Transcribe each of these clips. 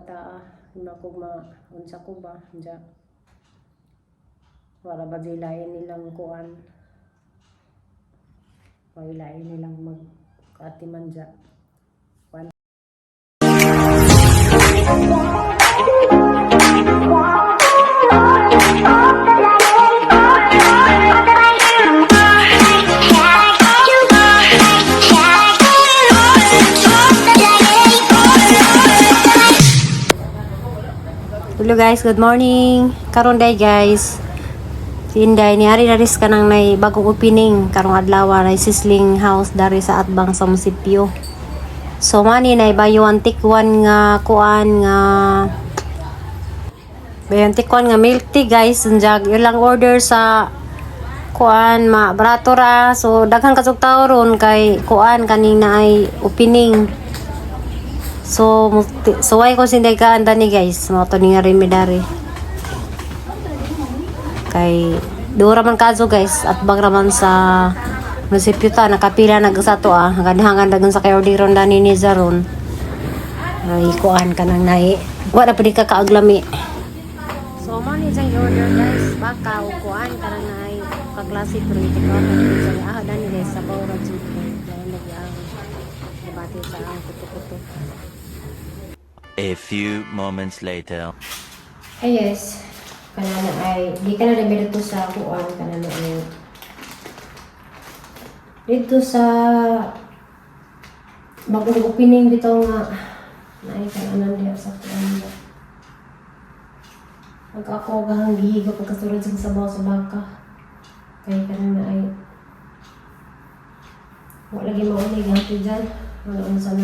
kataa hima ko ma unsa ko ba? Ja wala ba dilayan nilang kuan? Pailain nilang mag kaatiman dya. Hello guys, good morning. Karon day guys. Inday ni ari daris kanang nay bagong opening karong adlaw nay sizzling house dari sa atbang sa munisipyo. So mani nay bayuan tikwan nga kuan nga bayuan tikwan nga milk tea guys unjag ilang order sa kuan ma barato ra so daghang tawo ron kay kuan kanina ay opening So, why ko sinday ka anda ni guys, mo to nga rin medari. Kay dura man kaso guys at bang raman sa munisipyo ta nakapila nag sa to ah hanggang dagan sa kay orderon dani ni Zaron. Ay kuan ka nang nai. Wa na pudi ka kaaglami. So mo ni sang order guys, baka o kuan ka nang nai ka klase pero ito ka sa ah dani guys sa bawra jud. Dahil nag-ang debate sa ang. A few moments later. Ay yes, kanana ay di ka na nabi dito sa kuan kanana ay. Dito sa bagong opening dito nga. Na ay kanana diya sa kuan pag ako gahang gihigo pagkasulod sa sabaw sa baka kay kanana ay. Wala lagi maulig ang dyan. Wala ang sa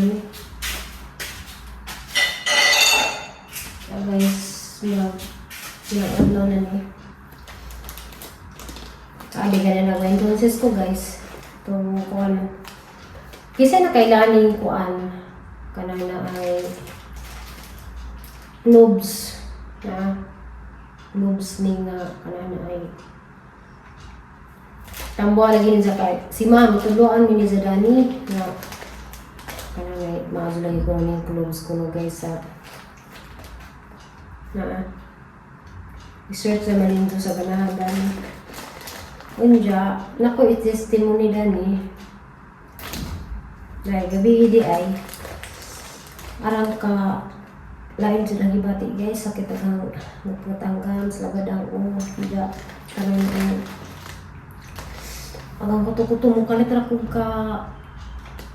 So guys, mag adlaw na ni. Kaadi ka na lang entonces ko guys. Itong kuan. Kisa na kailangan yung kuan. Kanang na ay lobes na lobes ning na kanang na ay tambo lagi ni sa kay si ma'am tuluan ni ni sa dani na kanang ay maazo lagi ko ni lobes ko no guys sa na i-search naman nito sa ganahan. Unja, nako i-testimony dani. Dahil gabi di ay arang ka lain sa lagi bati guys sakit ang nagpatanggam sa labadang o tidak karang ang agang kuto-kuto mo kalit ra kog ka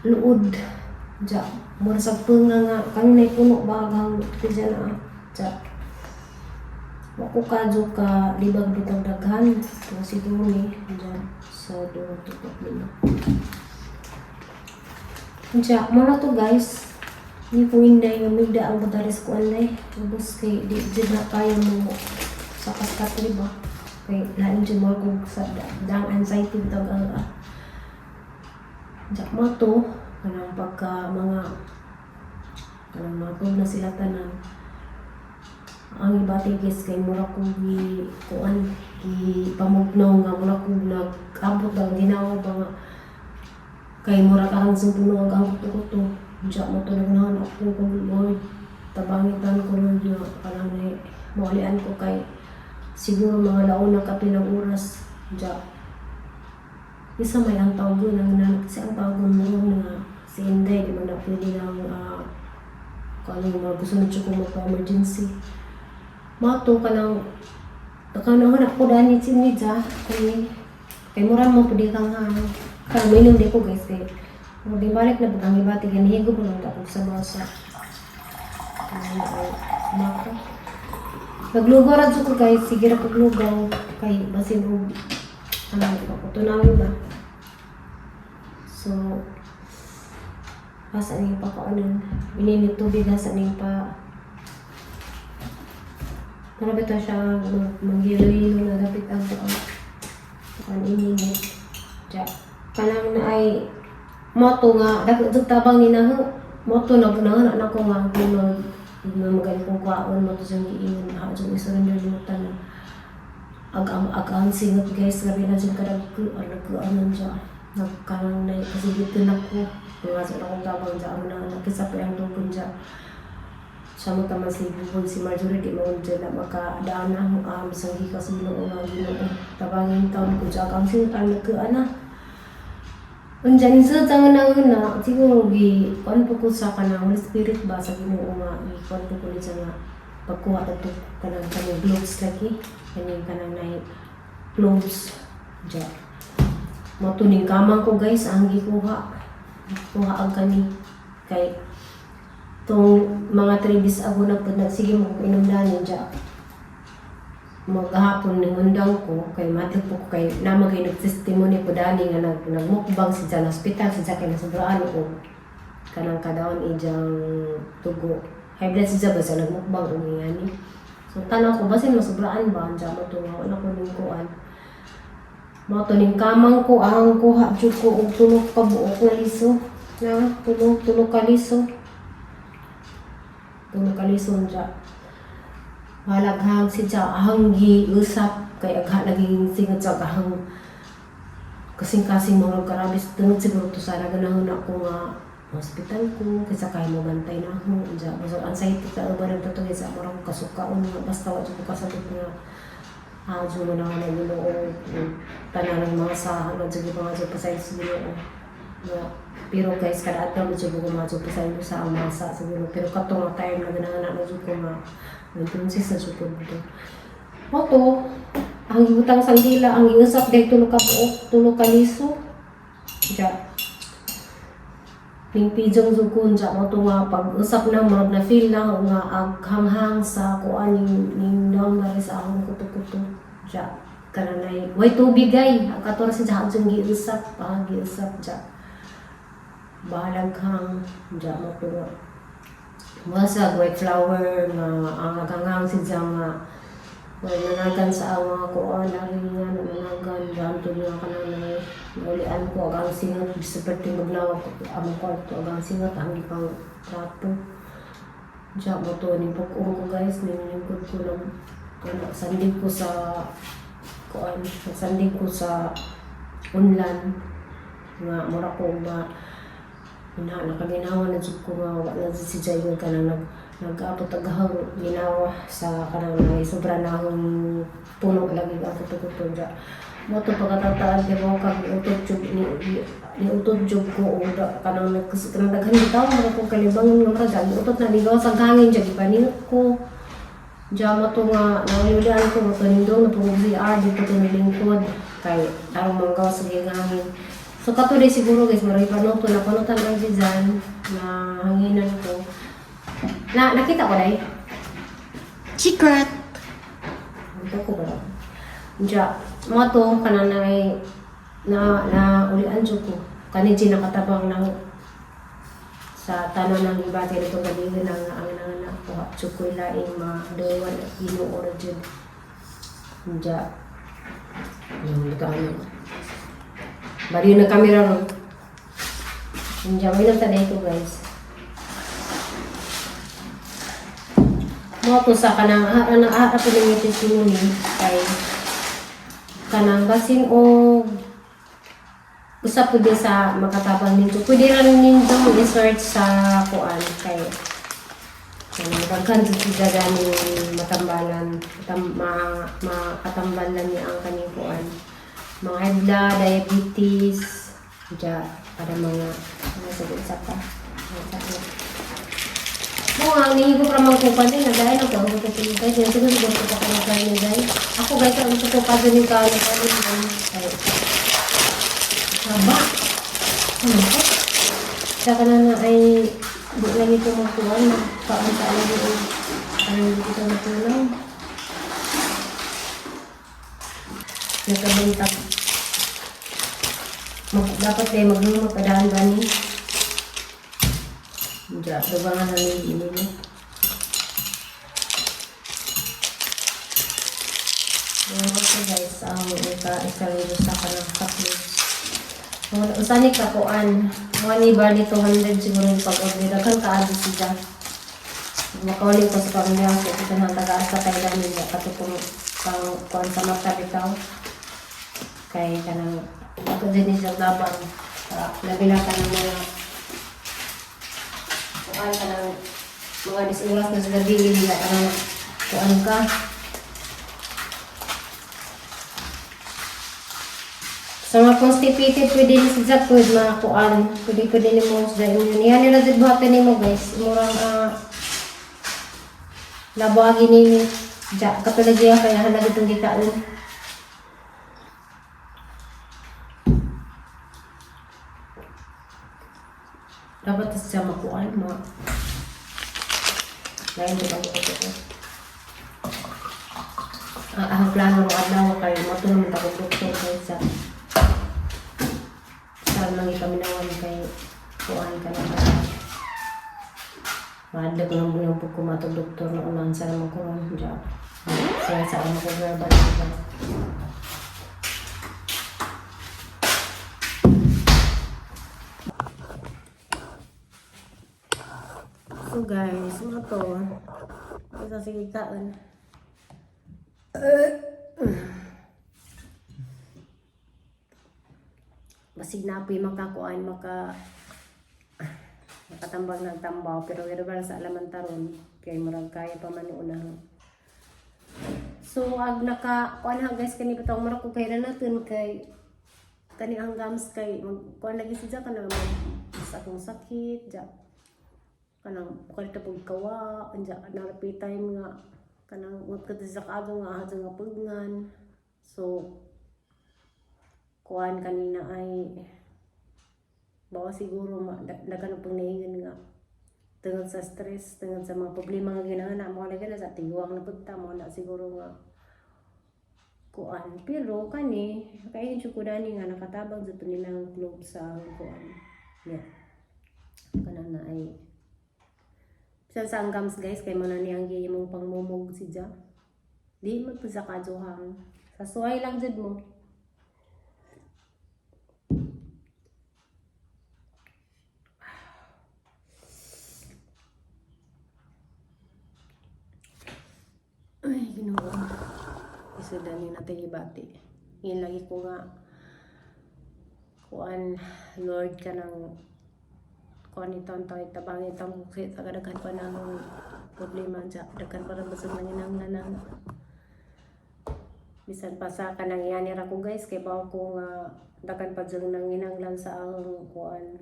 luod ja mura sa nga kanina puno bagang pidya na ja Ako kadyo ka libag bitang daghan nga si Duni dyan sa doon tutok nila. Kaya mo na to guys. Ni po hindi yung migda ang badaris ko anay. Tapos kay di di na kaya mo sa kaskat ba? Kay lain dyan mo kung sa da- dang anxiety bitag ang ah. Diyak mo to. Kanang pagka mga kanang mga na sila tanan ang ibati guys kay mura ko gi kuan gi pamugnaw nga mura ko nag-abot ang ginawa ba nga. Kay mura ka lang sumpuno ang abot ko to. Diya mo to nagnahan ako ko Lord tabangitan ko Lord nga parang na maulian ko kay siguro mga laon na kapilang oras. Diya isa may ang tawag ang na kasi ang tawag mo nga. Si Inday di man na pwede lang uh, kung ano yung mga gusto na siya kung magpa-emergency Mato ka ng Nakanahan ako dahil ni Sinidja kay kay mura mo pwede kang ha kang minum di ko guys kay mo di balik na pag ibati ganihigo mo lang ako sa basa ano mato Naglugaw ra ko guys. Sige ra paglugaw kay basin og ano ko tunawi ba so asa ning pa ko anon ininit tubig asa pa Marami to siya manghilo-hilo na dapat ang buong ang ininit. Diya. Kanang na ay moto nga, dapat tabang ni na moto na na na ko nga mag magaling kong kwaon mo to sa giingon ha so isa rin yung limutan na ag ang ag ang singot guys grabe na dyan kadag ko ano ko ano dyan nagkanang na kasi dito na ko mga sa akong tabang dyan ang na nakisapi ang tungkol dyan Sa mo taman si Bubon, si Marjorie, di mo dyan na makadaan na mo um, isang gikas ginoo nga ginoo. Tabangin taon ko dyan, ang sinutang nagkaan na. Undiyan yung sa tangan na una, siguro gi, kuan po ko sa kanang Holy Spirit ba sa ginoo nga, gi, kuan po ko sa nga, pagkuha na to, kanang kanang gloves lagi, kanang kanang na gloves, dyan. Matuning kamang ko guys, ang gikuha. Kuha ang kani. Kay, tong mga 3 days ago na po, sige mo niya dyan. Maghapon ng undang ko, kay matag po ko kay namagay nag-testimony po dani nga nag, nagmukbang si dyan hospital, si dyan kay nasobraan ko. Kanang kadaon ijang tugo. High blood si dyan ba sa nagmukbang umiyani. So tanaw ko, basin masobraan ba? Dyan mo ito, wala ko nung kuan. Mga tuning kamang ko, ang kuha jud ko og tulog ka buok na liso. Na, tulog, tulog ka liso. Tulog ka liso dyan. Malaghang si dyan, ahang gi usap, kay agha naging singat sa kahang kasing-kasing mga karabis. Tunod siguro to sana ganahon ako nga hospital ko, kaysa kaya mo bantay na ako. Dyan, so anxiety ka, ba nang totoo sa marang kasukaon basta wala ko kasabot nga Ajo mo na nga ng ginoo. Tanan ng mga sahan na dyan mga dyan pasay sa ginoo. Pero guys, kada mo dyan mga dyan pasay mo sa amasa sa ginoo. Pero katong time na ganang na dyan ko nga. Nagpunsis na sukod dito. Moto, ang ibutang sang dila, ang iusap dahil tulog ka buok, tulog ka liso. Diyan. Ning pijong sukun dyan mo to nga pag-usap na mo na feel na nga aghanghang sa kuan ning ning daw na rin sa akong kuto-kuto. Dyan. Kananay, way tubig ay, ang katora si dyan dyan giusap, ah, giusap dyan. Balaghang dyan mo nga. Masag, white flower nga ang aghanghang si dyan nga Well, nanagan sa ang mga kuan, lagi nga nanagan, dyan to nga kananay. Naulian ko, agang singat, seperti maglawak ko, among kwarto, agang singat, ang ipang prato. Diyan mo to, ni pag ko guys, nilingkod ko ng, ano, sandig ko sa, kuan, sandig ko sa unlan. Nga, mura ko ba, na nakaginawa na jud ko nga wala na si Jay nga kanang nag agahang ginawa sa kanang na sobra na akong puno lagi ang kuto-kuto dya. Mo to pagkatataan di mo kag utod jud ni ni- utod jud ko o da kanang kanang daghan bitaw mga ko kalibangon nga mara dyan utod na ligaw sa hangin dyan ipaninot ko. Diyan mo to nga nangyulian ko mo to nindong na pugog si R dito to nilingkod kay tarong manggaw sa gigangin. So di siguro guys, maray panuto na panutan lang si Jan na hanginan ko. Na, nakita ko dahil. Secret! Ito ko ba? Diya, mo to, kanang na na, na ulian dyan ko. Kanin siya nakatabang ng sa tanan ng ibati nito galingan ng ang nanganak ko. Tsukoy laing ma-dowan at inuura dyan. Diya. Yung likaan Bari yung kamera ron. Diya, may nagtanay ko guys. mo to sa kanang ara na ara po yung testimony kay kanang basin o usap din sa makatabang ninyo. Pwede rin ninyo i-search sa kuan kay daghan sa sigaganing matambalan matam, ma, makatambalan niya ang kaning kuan mga high blood, diabetes dya para mga ano sa sa pa mo ang nihigo para magkupa din na dahil ako ang kukupilig guys yan siguro siguro ko pa kayo kayo guys ako guys ang kukupa din yung kayo kayo kayo haba ano ko Saka na na ay di lang ito magkuha na paano sa alam yung ano hindi kita matulong nagkabintag dapat din maglumag padaan ba ni Diyan, dubangan na ni ini ni. Ayan ko guys, ang ika isaliro sa kanang kaplis. Wala usani ka kuan. Mga ni bali 200 siguro yung pag-order. Dagan ka adi siya. Makawali ko sa pamilya ko. Ito nang taga-asa tayo namin. Katupong pang kuan sa mata bitaw. Kay kanang ako din siya laban. Sa labila ka ng mga kuan ka ng mga dis oras na sa gabi hindi na ano kuan ka Sa mga constipated, pwede na sa Jack, pwede mga kuan. Pwede pwede ni mo sa inyo. Yan nila dyan buhatan ni mo guys. Murang ah labuagi ni Jack. Katulad yan kaya halag itong gitaan. Siya makuan mo. Lain di ba ko ito? Ah, ang plano ng adlaw kay matulong ta ko doktor kay sa sa lang ipaminawan kay kuan ka na ba. Mahadla ko lang muna po kumatog doktor na unahan sa naman ko lang. Kaya sa ano ko verbal ba. Guys, mga to, isa sigitaan. Basig na po yung makakuan, maka makatambang ng tambaw, pero pero para sa alaman taron, kay murag kaya pa man unang. So, ag naka, kuan ha guys, kani pa murag ko kay na natin kay kani ang gams kay mag kuan lagi siya kana mag sa akong sakit, ja kanang kalita pag kawa, anja narapi time nga kanang ka sa kago nga hadto nga pugngan. So kuan kanina ay bawa siguro ma dagan pang naingan nga tungod sa stress, tungod sa mga problema nga ginahana mo na sa tiguang na punta mo na siguro nga kuan. Pero kani kay jud ko dani nga nakatabang sa nilang club sa kuan. Yeah kana na ay sa sanggams guys kay mana niyang gi imong pangmumog si Ja. Di mo to sa suway lang jud mo. Ay ginoo. Isudan ni natin ibati. Yun lagi ko nga kuan Lord ka ng kuan itong to itabang itong kukit sa kadagan pa ng problema dyan dagan para basag lang inang nanang bisan pa sa kanang iyanir ako guys. Kay bawa ko nga dagan pa dyan nang inanglan sa ang kuan.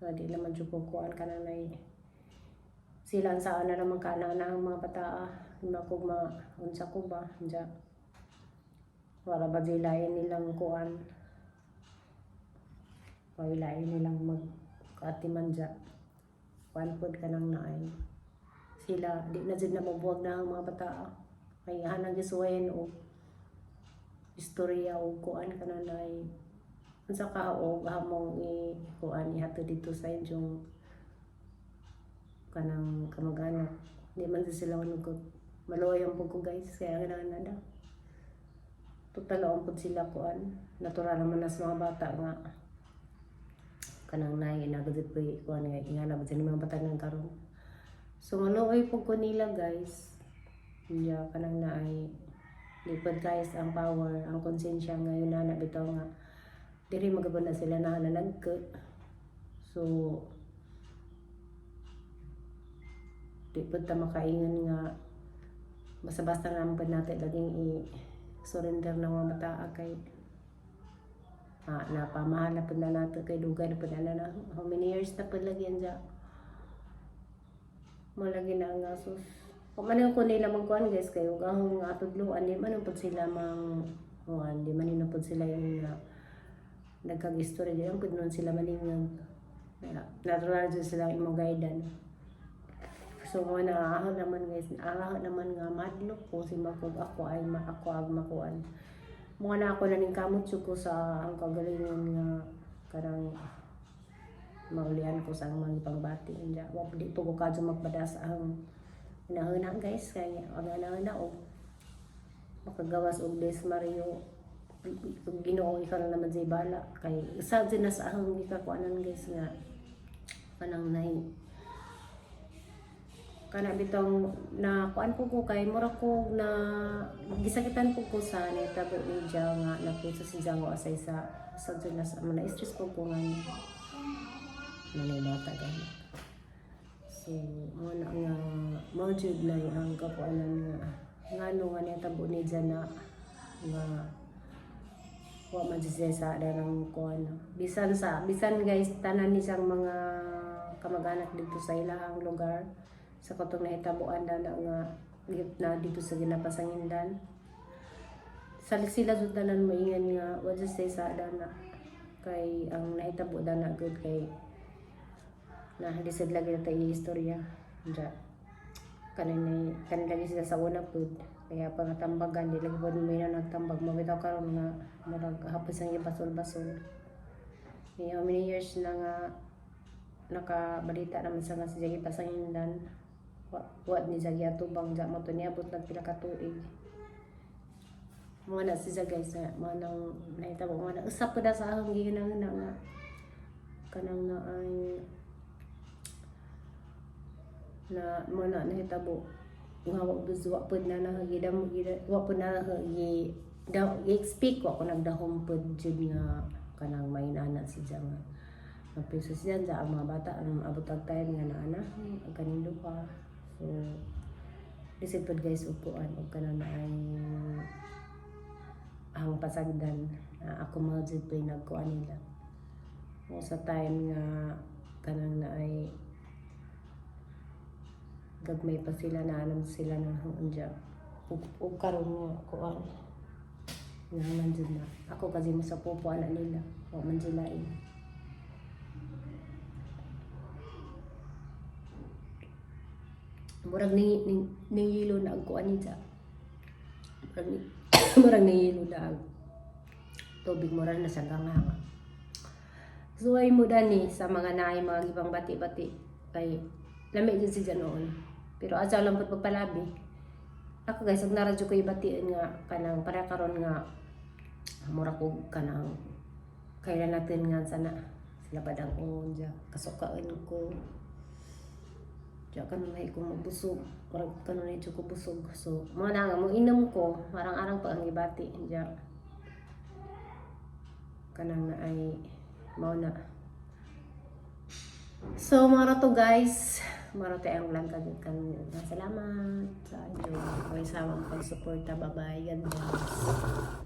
Nga di naman dyan ko kuan ka na sila sa ana naman ka na ang mga pataa na ko ma unsa ko ba? Dyan para ba dilayan nilang kuan? Pawilain nilang mag kaatiman dya. Kuan pod ka nang naay. Sila, di na dyan na mabuwag na ang mga bata. Ay hanang gisuwayan o istorya o kuan ka na naay. Unsa ka o hamong i kuan ihato dito sa inyong kanang kamag-anak. Di man sila ko maluwayan po ko guys. Kaya kailangan na daw. Total ang po sila kuan. Natural naman na sa mga bata nga kanang nay nagadit po kuan nga nga na sa mga bata ng karon so maluoy po ko nila guys ya kanang naay lipad guys ang power ang konsensya ngayon na nabitaw nga diri magabon na sila na nanagka so di po ta makaingan nga basta-basta pa natin laging i-surrender ng mga bata kay ah, napamahal na po na nato kay dugay na po na na. How many years na po lagi yan dyan malagi na nga sus kumanin ko nila magkuhan guys kayo gahong nga tudluan di man po sila mang kuhan di man po sila yung uh, nagkag-story di man po nun sila maningang natural dyan sila imong guidan. So mga naaahon naman guys naaahon naman nga madlok ko si makog ako ay ma ako ag makuan mga na ako naning kamot ko sa ang kagalingon nga karang maulian ko sa mga pangbati niya wa di po ko kadto magpadas ang inahuna guys. Kay ang inahuna o makagawas og des Mario. Ginoo ikaw lang naman sa bala kay isa din na sa akong gikakuanan guys nga kanang nay kana bitong na kuan po ko kay mura ko na gisakitan po ko sa netabo ni Jao nga napuso si Jao asay sa sa dun na sa na stress po ko nga nanay bata gani So, mo na nga, mo jud na ang kapuanan nga, nga no nga niya tabo ni dyan na, nga, wa man sa ada ng kuan. Bisan sa, bisan guys, tanan ni siyang mga kamag-anak dito sa ilahang lugar, sa katong nahitabuan na na nga, na dito sa ginapasangindan. Sa sila jud tanan moingan nga, wa jud siya sa ada na, kay ang nahitabo na na good kay na lisod lagi na tayo istorya. Ja kanin kanin lagi sila sa una pud kaya pangatambagan di lagi pud may na nagtambag. Mabitaw karon nga murag hapos ang basol-basol. Ni how many years na nga nakabalita naman sa nga si Jagi Pasangindan wa, wa ni Jagi atubang ja mo to niabot na pila ka tuig mga na siya guys na mga nang nahitabo mga na usap pa da sa akong gihinang na nga kanang na ay na mo na nahitabo nga wa bus wa pud na nahagidam wa pud na nahagi daw speak wa ko nagdahom pud jud nga kanang may nana si nga ang piso siya sa mga bata ang abot ang time nga naana ang kanin duha so lisod pud guys upuan og kanang na ay ang pasagdan na ako mga jud pa'y nagkuan nila. O sa time nga kanang na ay gagmay pa sila na alam sila ng hangandya ug karon nga kuan nandiyan na. Ako kasi mo sa pupo ana nila. Wa man sila. Murag ni ni ningilo na kuan niya murag ni murag ningilo na ang tubig murag na sa ganganga Suway mo dani sa mga naay mga gibang bati-bati kay lami din si noon. Pero asa lang pud pagpalabi. Ako guys, ang naradyo ko ibatiin nga kanang para karon nga mura ko kanang kailan natin nga sana sila padang unja kasukaan ko Diya ka na ko mabusog. Parang ka na ko busog. So, mga nga, mo inom ko, marang-arang pa ang ibati. Diya. Kanang na ay, mao na. So, mga to guys. Mga to ang lang kagit kan. Salamat sa inyo. Kaya sa pag-suporta. Bye-bye. God.